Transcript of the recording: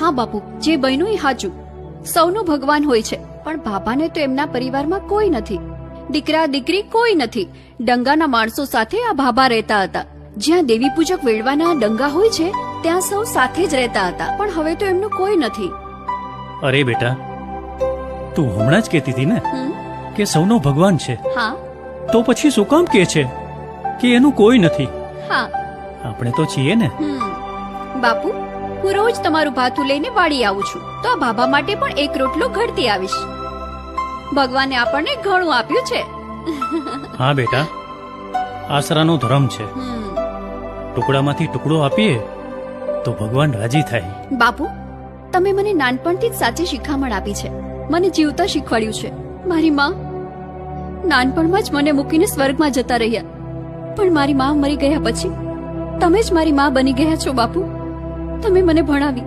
હા બાપુ જે બન્યું એ સાચું. સૌનું ભગવાન હોય છે પણ બાબાને તો એમના પરિવારમાં કોઈ નથી. દીકરા દીકરી કોઈ નથી. ડંગાના માણસો સાથે આ ભાભા રહેતા હતા. જ્યાં દેવી પૂજક વેડવાના ડંગા હોય છે ત્યાં સૌ સાથે જ રહેતા હતા પણ હવે તો એમનું કોઈ નથી. અરે બેટા તું હમણાં જ કહેતી હતી ને કે સૌનો ભગવાન છે. હા. તો પછી શું કામ કે છે? કે એનું કોઈ નથી. હા. આપણે તો છીએ ને. બાપુ હું રોજ તમારું ભાથું લઈને વાળી આવું છું. તો આ ભાભા માટે પણ એક રોટલો ઘડતી આવીશ. ભગવાને આપણને ઘણું આપ્યું છે. હા બેટા. આસરાનો ધર્મ છે. ટુકડામાંથી ટુકડો આપીએ તો ભગવાન રાજી થાય. બાપુ તમે મને નાનપણથી જ સાચી શિખામણ આપી છે. મને જીવતા શીખવાડ્યું છે. મારી માં નાનપણમાં જ મને મૂકીને સ્વર્ગમાં જતા રહ્યા. પણ મારી માં મરી ગયા પછી તમે જ મારી માં બની ગયા છો બાપુ. તમે મને ભણાવી.